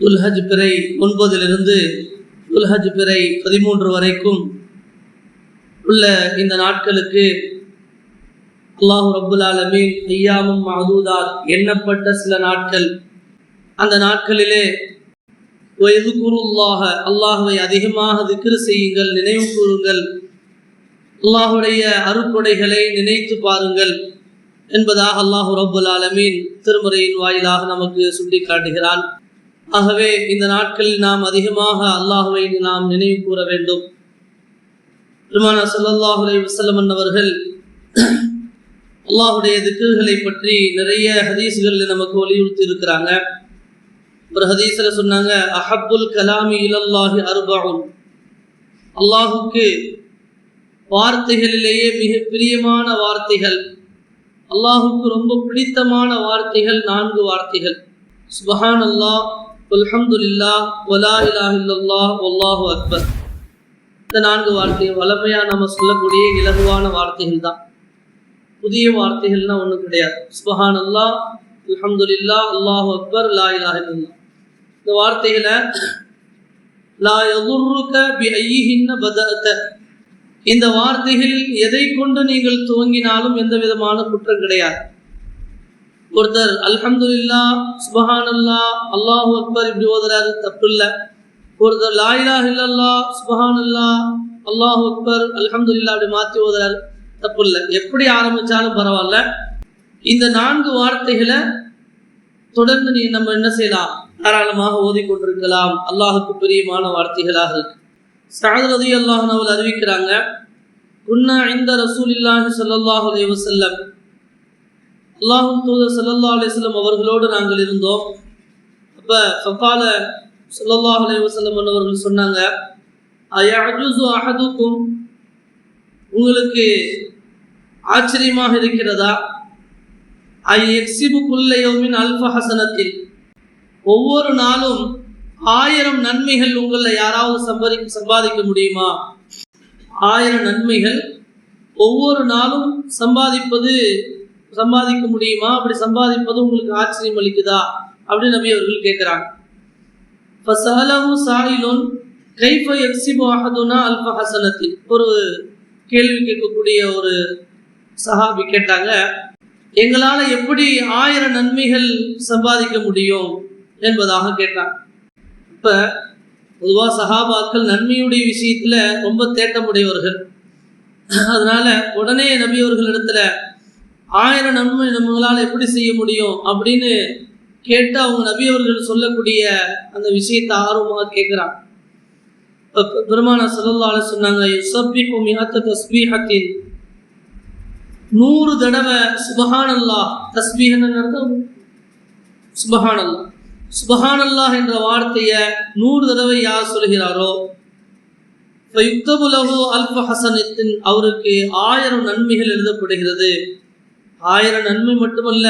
துல்ஹஜ் பிறை ஒன்பதிலிருந்து துல்ஹஜ் பிறை பதிமூன்று வரைக்கும் உள்ள இந்த நாட்களுக்கு அல்லாஹு ரபுல் ஆலமீன் ஐயாமும் மஹதூதாத் எண்ணப்பட்ட சில நாட்கள். அந்த நாட்களிலே வயது குருல்லாக அல்லாஹுவை அதிகமாக திக்ரு செய்யுங்கள் நினைவு கூறுங்கள். அல்லாஹுடைய அருட்கொடைகளை நினைத்து பாருங்கள் என்பதாக அல்லாஹு ரபுல் ஆலமீன் திருமுறையின் வாயிலாக நமக்கு சுட்டி காட்டுகிறான் ஆகவே இந்த நாட்களில் நாம் அதிகமாக அல்லாஹுவை நாம் நினைவு கூற வேண்டும். பெருமான சல்லாஹ் அலைஹி வஸல்லம் அவர்கள் அல்லாஹுடைய திக்குகளை பற்றி நிறைய ஹதீஸ்களில் நமக்கு வலியுறுத்தி இருக்கிறாங்க. ஒரு ஹதீஸில் சொன்னாங்க அஹப்புல் கலாமி இலல்லாஹி அர்பஉன் அல்லாஹுக்கு வார்த்தைகளிலேயே மிக பிரியமான வார்த்தைகள் அல்லாஹுக்கு ரொம்ப பிடித்தமான வார்த்தைகள் நான்கு வார்த்தைகள். சுபஹான் அல்லாஹ் அல்ஹம்துலில்லா ஒலா இலாஹ இல்லல்லாஹ் வல்லாஹு அக்பர். இந்த நான்கு வார்த்தையும் வளமையா நம்ம சொல்லக்கூடிய இலகுவான வார்த்தைகள் தான். புதிய வார்த்தைகள்னா ஒன்றும் கிடையாது. சுபஹான் அல்லாஹ் அல்ஹம்துலில்லா அல்லாஹு அக்பர் லா இலாஹ இந்த வார்த்தைகளை லா எதுருக்க பி ஐயிஹின்ன பதத்த இந்த வார்த்தைகளில் எதை கொண்டு நீங்கள் துவங்கினாலும் எந்த விதமான குற்றம் கிடையாது. ஒருத்தர் அல்ஹம்துல்லா சுபஹானல்லா அல்லாஹு அக்பர் இப்படி ஓதுறாரு தப்பு இல்லை ஒருத்தர் லாயிலா இல்லல்லா சுபஹானல்லா அல்லாஹு அக்பர் அல்ஹம்துல்லா அப்படி மாற்றி ஓதுறாரு தப்பு இல்லை எப்படி ஆரம்பிச்சாலும் பரவாயில்ல. இந்த நான்கு வார்த்தைகளை தொடர்ந்து நீ நம்ம என்ன செய்யலாம்? தாராளமாக ஓதிக்கொண்டிருக்கலாம். அல்லாஹுக்கு பிரியமான வார்த்தைகளாக இருக்கு. சாத் ரதி அல்லாஹன் அவர்கள் அறிவிக்கிறாங்க குன்னா இந்த ரசூல் இல்லாஹி அலைஹி அலைவசல்லம் அல்லாஹும் தூதர் ஸல்லல்லாஹு அலிஸ்லம் அவர்களோடு நாங்கள் இருந்தோம். அப்போ ஃபகால சல்லல்லாஹ் அலைஹி வஸல்லம் அவர்கள் சொன்னாங்க அயஜுசு அஹதுக்கும்? உங்களுக்கு ஆச்சரியமாக இருக்கிறதா? ஐ எக்ஸிபு குல்லையோமின் அல்ஃப ஹசனத்தில். ஒவ்வொரு நாளும் ஆயிரம் நன்மைகள் உங்களில் யாராவது சம்பாதி சம்பாதிக்க முடியுமா? ஆயிரம் நன்மைகள் ஒவ்வொரு நாளும் சம்பாதிப்பது சம்பாதிக்க முடியுமா? அப்படி சம்பாதிப்பது உங்களுக்கு ஆச்சரியம் அளிக்குதா? அப்படின்னு நபி அவர்கள் கேட்குறாங்க. ஃபசஹலஹு சாயிலுன் கைஃப எக்ஸிபு அஹதுனா அல்ஃப ஹசனத்தில் ஒரு கேள்வி கேட்கக்கூடிய ஒரு சஹாபி கேட்டாங்க எங்களால் எப்படி ஆயிரம் நன்மைகள் சம்பாதிக்க முடியும்? என்பதாக கேட்டாங்க. இப்போ பொதுவாக சஹாபாக்கள் நன்மையுடைய விஷயத்தில் ரொம்ப தேட்டமுடையவர்கள். அதனால உடனே நபியவர்கள் இடத்துல ஆயிரம் நன்மை நம்மளால் எப்படி செய்ய முடியும் அப்படின்னு கேட்டு அவங்க நபியவர்கள் சொல்லக்கூடிய அந்த விஷயத்தை ஆர்வமாக கேட்குறாங்க பெருமான சொல்லலால சொன்னாங்க யுசப்பிஹு மிஹத்த தஸ்பீஹத்தின். நூறு தடவை சுபஹானல்லா தஸ்பீஹன்னு அர்த்தம்? சுபஹானல்லா சுபஹானல்லாஹ் என்ற வார்த்தையை நூறு தடவை யார் சொல்கிறாரோ யுக்தபுலகு அல்ப ஹசனத்தின் அவருக்கு ஆயிரம் நன்மைகள் எழுதப்படுகிறது. ஆயிரம் நன்மை மட்டுமல்ல.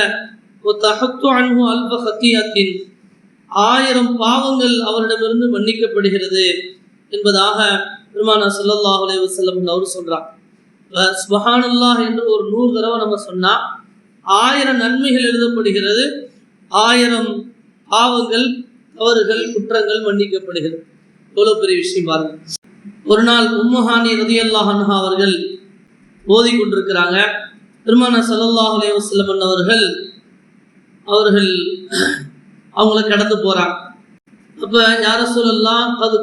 அன்பு அல்ப சத்தியத்தின் ஆயிரம் பாவங்கள் அவரிடமிருந்து மன்னிக்கப்படுகிறது என்பதாக பெருமானா சல்லாஹ் அலே வசல்லம் அவர் சொல்றார். சுபஹானல்லாஹ் என்று ஒரு நூறு தடவை நம்ம சொன்னா ஆயிரம் நன்மைகள் எழுதப்படுகிறது. ஆயிரம் பாவங்கள் தவறுகள் குற்றங்கள் மன்னிக்கப்படுகிறது. எவ்வளவு பெரிய விஷயம் பாருங்க. ஒரு நாள் உம்மஹானி ரதி அல்லாஹன்ஹா அவர்கள் ஓதி கொண்டிருக்கிறாங்க பெருமான சல்லாஹ் அலைஹி அவர்கள் அவர்கள் அவங்கள கடந்து போறாங்க. அப்ப யார சொல்லலாம் அது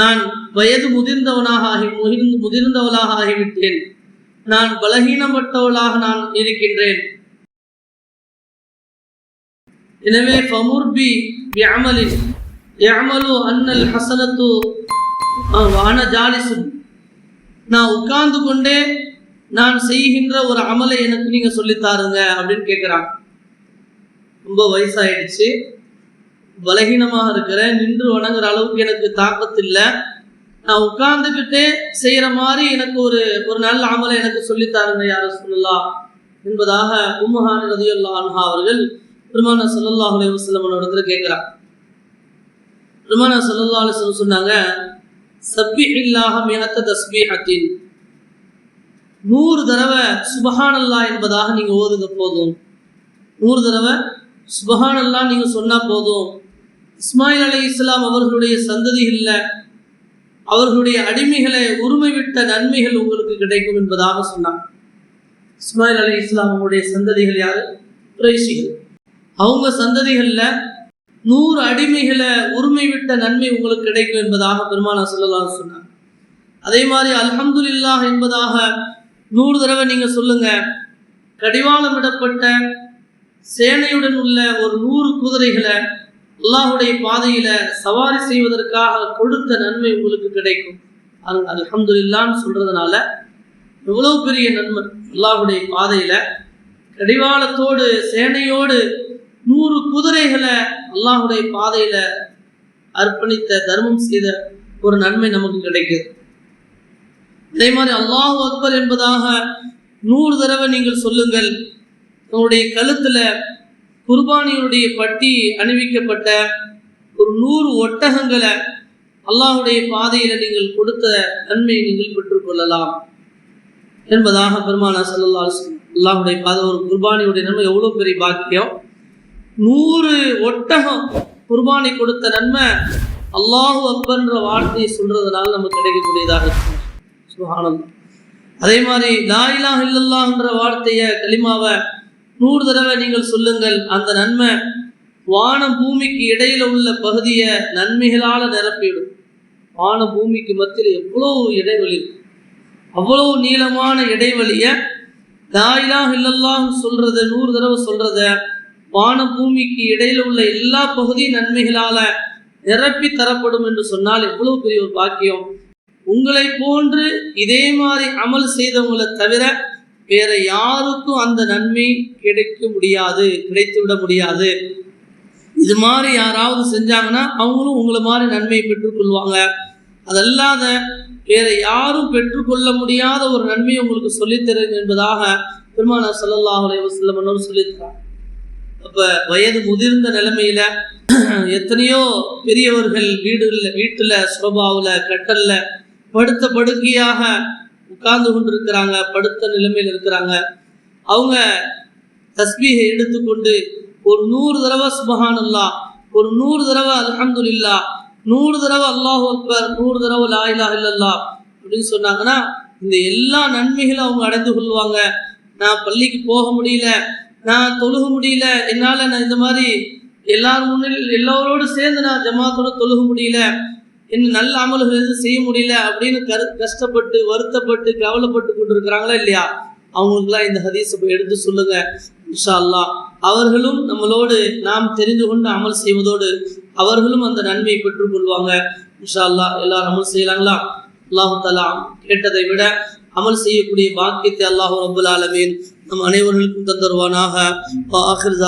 நான் வயது முதிர்ந்தவனாக ஆகி முதிர்ந்து முதிர்ந்தவளாக ஆகிவிட்டேன். நான் பலகீனப்பட்டவளாக நான் இருக்கின்றேன். எனவே ஃபமுர்பி பிஅமலின் யாமலு அன்னல் ஹசனத்து வான ஜாலிசுன். நான் உட்கார்ந்து கொண்டே நான் செய்கின்ற ஒரு அமலை எனக்கு நீங்க சொல்லித்தாருங்க அப்படின்னு கேட்குறாங்க ரொம்ப வயசாயிடுச்சு. பலகீனமாக இருக்கிறேன். நின்று வணங்குற அளவுக்கு எனக்கு தாக்கத்து இல்லை. நான் உட்கார்ந்துக்கிட்டே செய்கிற மாதிரி எனக்கு ஒரு ஒரு நல்ல அமலை எனக்கு சொல்லித்தாருங்க யார சொல்லலாம் என்பதாக உம்மஹான் ரதியுல்லா அன்ஹா அவர்கள் பெருமான சல்லல்லாஹ் அலைஹி வஸல்லம் கேட்குறான் பெருமானா சல்லல்லாஹு அலைஹி சொன்னாங்க தஸ்பீஹத்தின். நூறு தடவை சுபஹானல்லா என்பதாக நீங்க ஓதுங்க போதும். நூறு தடவை சுபஹான் நீங்கள் நீங்க சொன்னா போதும். இஸ்மாயில் அலி இஸ்லாம் அவர்களுடைய சந்ததிகள்ல அவர்களுடைய அடிமைகளை உரிமை விட்ட நன்மைகள் உங்களுக்கு கிடைக்கும் என்பதாக சொன்னாங்க. இஸ்மாயில் அலி இஸ்லாம் அவங்களுடைய சந்ததிகள் யாரு? குறைசிகள் அவங்க சந்ததிகளில் நூறு அடிமைகளை உரிமை விட்ட நன்மை உங்களுக்கு கிடைக்கும் என்பதாக பெருமானா சொல்லலாம் சொன்னாங்க அதே மாதிரி அல்ஹம்துலில்லாஹ் என்பதாக நூறு தடவை நீங்கள் சொல்லுங்க. கடிவாளமிடப்பட்ட சேனையுடன் உள்ள ஒரு நூறு குதிரைகளை அல்லாஹுடைய பாதையில சவாரி செய்வதற்காக கொடுத்த நன்மை உங்களுக்கு கிடைக்கும். அது அல்ஹம்துலில்லான்னு சொல்றதுனால எவ்வளவு பெரிய நன்மை அல்லாஹுடைய பாதையில கடிவாளத்தோடு சேனையோடு நூறு குதிரைகளை அல்லாஹுடைய பாதையில அர்ப்பணித்த தர்மம் செய்த ஒரு நன்மை நமக்கு கிடைக்குது அதே மாதிரி அல்லாஹு அக்பர் என்பதாக நூறு தடவை நீங்கள் சொல்லுங்கள் உங்களுடைய கழுத்துல குர்பானியுடைய பட்டி அணிவிக்கப்பட்ட ஒரு நூறு ஒட்டகங்களை அல்லாஹுடைய பாதையில நீங்கள் கொடுத்த நன்மையை நீங்கள் பெற்றுக்கொள்ளலாம் என்பதாக பெருமானா சல்லா அல்லாஹுடைய பாதை ஒரு குர்பானியுடைய நன்மை எவ்வளோ பெரிய பாக்கியம்? நூறு ஒட்டகம் குர்பானி கொடுத்த நன்மை அல்லாஹு அக்பர்ன்ற வார்த்தையை சொல்றதுனால நமக்கு கிடைக்கக்கூடியதாக இருக்கும். சுகானந்தம் அதே மாதிரி லா இலாஹ வார்த்தையை களிமாவை நூறு தடவை நீங்கள் சொல்லுங்கள். அந்த நன்மை வானம் பூமிக்கு இடையில உள்ள பகுதியை நன்மைகளால் நிரப்பிடும் வான பூமிக்கு மத்தியில் எவ்வளோ இடைவெளி. அவ்வளோ நீளமான இடைவெளியை தாயிலாக இல்லல்லாம் இல்லல்லாஹ் சொல்றத நூறு தடவை சொல்கிறத வான பூமிக்கு இடையில் உள்ள எல்லா பகுதியும் நன்மைகளால நிரப்பி தரப்படும் என்று சொன்னால் எவ்வளவு பெரிய ஒரு பாக்கியம். உங்களை போன்று இதே மாதிரி அமல் செய்தவங்களை தவிர வேற யாருக்கும் அந்த நன்மை கிடைக்க முடியாது கிடைத்து விட முடியாது. இது மாதிரி யாராவது செஞ்சாங்கன்னா அவங்களும் உங்களை மாதிரி நன்மையை பெற்றுக்கொள்வாங்க அதல்லாத வேற யாரும் பெற்றுக்கொள்ள முடியாத ஒரு நன்மையை உங்களுக்கு சொல்லித்தருங்க என்பதாக பெருமானா சல்லாஹ் அலைவசல்லம் வஸல்லம் அவர்கள் அப்போ வயது முதிர்ந்த நிலைமையில எத்தனையோ பெரியவர்கள் வீடுல வீட்டில் சோபாவுல கட்டலில் படுத்த படுக்கையாக உட்கார்ந்து கொண்டிருக்கிறாங்க படுத்த நிலைமையில் இருக்கிறாங்க. அவங்க தஸ்பீகை எடுத்துக்கொண்டு ஒரு நூறு தடவை சுபஹானல்லா ஒரு நூறு தடவை அல்ஹம்துலில்லா நூறு தடவை அல்லாஹ் அக்பர் நூறு தடவை லா இலாஹ இல்லல்லாஹ் அப்படின்னு சொன்னாங்கன்னா இந்த எல்லா நன்மைகளும் அவங்க அடைந்து கொள்வாங்க. நான் பள்ளிக்கு போக முடியல நான் தொழுக முடியல என்னால் நான் இந்த மாதிரி எல்லார் முன்னில் எல்லோரோடு சேர்ந்து நான் ஜமாத்தோட தொழுக முடியல என்ன நல்ல அமல்கள் எதுவும் செய்ய முடியல அப்படின்னு கரு கஷ்டப்பட்டு வருத்தப்பட்டு கவலைப்பட்டு கொண்டு இருக்கிறாங்களா இல்லையா? அவங்களுக்குலாம் இந்த ஹதீஸை போய் எடுத்து சொல்லுங்க இன்ஷா அல்லாஹ் அவர்களும் நம்மளோடு நாம் தெரிந்து கொண்டு அமல் செய்வதோடு அவர்களும் அந்த நன்மையை பெற்றுக்கொள்வாங்க இன்ஷா அல்லாஹ் எல்லாரும் அமல் செய்யலாங்களா? அல்லாஹு தலா கேட்டதை விட அமல் செய்யக்கூடிய பாக்கியத்தை அல்லாஹு ரபுல் ஆலமீன் நம் அனைவர்களுக்கும் தந்தருவானாக ஆஹிர்